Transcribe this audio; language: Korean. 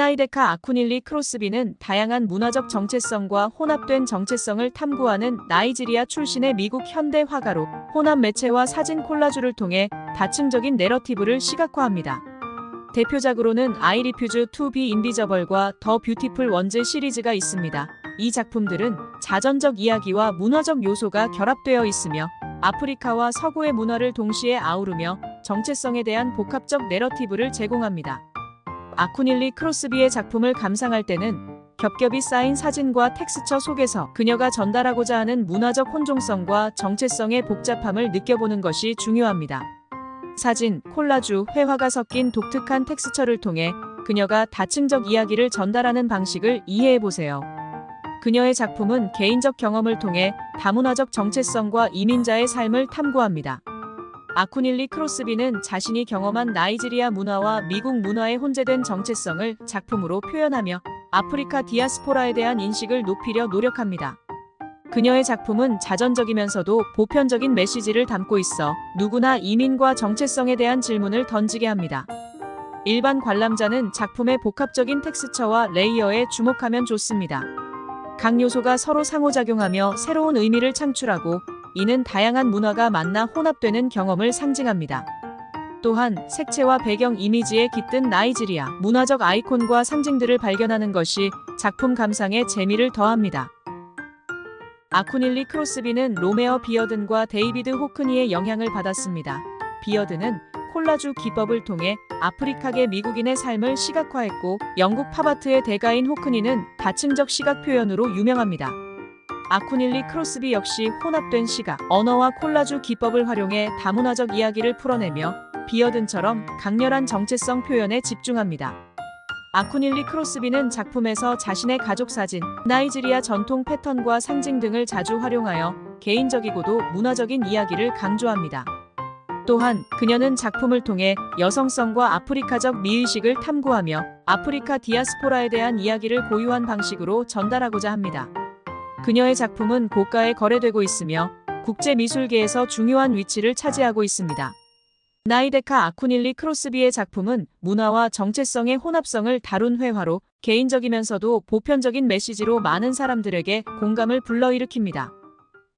나이데카 아쿠닐리 크로스비는 다양한 문화적 정체성과 혼합된 정체성을 탐구하는 나이지리아 출신의 미국 현대 화가로 혼합 매체와 사진 콜라주를 통해 다층적인 내러티브를 시각화합니다. 대표작으로는 I Refuse to be Invisible 더 뷰티풀 원즈 시리즈가 있습니다. 이 작품들은 자전적 이야기와 문화적 요소가 결합되어 있으며 아프리카와 서구의 문화를 동시에 아우르며 정체성에 대한 복합적 내러티브를 제공합니다. 아쿠닐리 크로스비의 작품을 감상할 때는 겹겹이 쌓인 사진과 텍스처 속에서 그녀가 전달하고자 하는 문화적 혼종성과 정체성의 복잡함을 느껴보는 것이 중요합니다. 사진, 콜라주, 회화가 섞인 독특한 텍스처를 통해 그녀가 다층적 이야기를 전달하는 방식을 이해해 보세요. 그녀의 작품은 개인적 경험을 통해 다문화적 정체성과 이민자의 삶을 탐구합니다. 아쿠닐리 크로스비는 자신이 경험한 나이지리아 문화와 미국 문화의 혼재된 정체성을 작품으로 표현하며 아프리카 디아스포라에 대한 인식을 높이려 노력합니다. 그녀의 작품은 자전적이면서도 보편적인 메시지를 담고 있어 누구나 이민과 정체성에 대한 질문을 던지게 합니다. 일반 관람자는 작품의 복합적인 텍스처와 레이어에 주목하면 좋습니다. 각 요소가 서로 상호작용하며 새로운 의미를 창출하고 이는 다양한 문화가 만나 혼합되는 경험을 상징합니다. 또한 색채와 배경 이미지에 깃든 나이지리아 문화적 아이콘과 상징들을 발견하는 것이 작품 감상에 재미를 더합니다. 아쿠닐리 크로스비는 로메어 비어든과 데이비드 호크니의 영향을 받았습니다. 비어든은 콜라주 기법을 통해 아프리카계 미국인의 삶을 시각화했고 영국 팝아트의 대가인 호크니는 다층적 시각 표현으로 유명합니다. 아쿠닐리 크로스비 역시 혼합된 시각, 언어와 콜라주 기법을 활용해 다문화적 이야기를 풀어내며 비어든처럼 강렬한 정체성 표현에 집중합니다. 아쿠닐리 크로스비는 작품에서 자신의 가족 사진, 나이지리아 전통 패턴과 상징 등을 자주 활용하여 개인적이고도 문화적인 이야기를 강조합니다. 또한 그녀는 작품을 통해 여성성과 아프리카적 미의식을 탐구하며 아프리카 디아스포라에 대한 이야기를 고유한 방식으로 전달하고자 합니다. 그녀의 작품은 고가에 거래되고 있으며 국제 미술계에서 중요한 위치를 차지하고 있습니다. 나이데카 아쿠닐리 크로스비의 작품은 문화와 정체성의 혼합성을 다룬 회화로 개인적이면서도 보편적인 메시지로 많은 사람들에게 공감을 불러일으킵니다.